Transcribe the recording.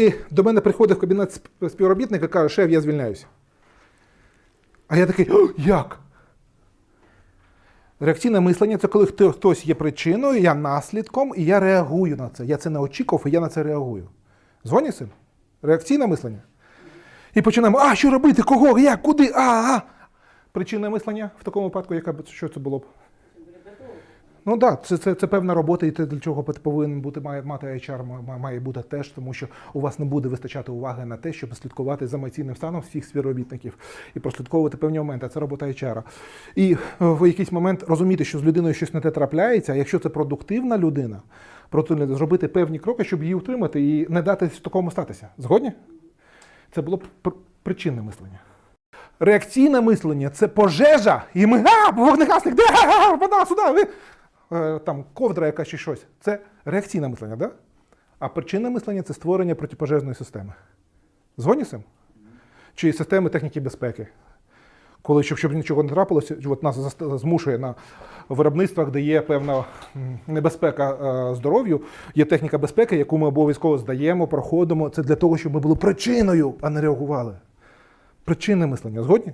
І до мене приходить в кабінет сп- співробітник і каже, шеф, я звільняюся. А я такий, як? Реакційне мислення це коли хтось є причиною, я наслідком, і я реагую на це. Я це не очікував, і я на це реагую. Згодні з? Реакційне мислення. І починаємо, а що робити? Кого? Як? Куди? А, а. Причинне мислення в такому випадку, яка що це було б? Ну так, це, це, це певна робота, і те, для чого повинен бути має мати HR, ма- має бути теж, тому що у вас не буде вистачати уваги на те, щоб слідкувати за емоційним станом всіх співробітників і прослідковувати певні моменти. Це робота HR. І е, в якийсь момент розуміти, що з людиною щось не те трапляється, а якщо це продуктивна людина, проти зробити певні кроки, щоб її утримати і не дати такому статися. Згодні? Це було б пр- причинне мислення. Реакційне мислення це пожежа, і ми а, вогнегасник, де а, сюди. Е, там ковдра якась чи щось. Це реакційне мислення, да? А причинне мислення це створення протипожежної системи. Згодні з цим? Чи системи техніки безпеки. Коли щоб, щоб нічого не трапилося, от нас змушує на виробництвах, де є певна небезпека е, здоров'ю, є техніка безпеки, яку ми обов'язково здаємо, проходимо. Це для того, щоб ми були причиною, а не реагували. Причинне мислення. Згодні?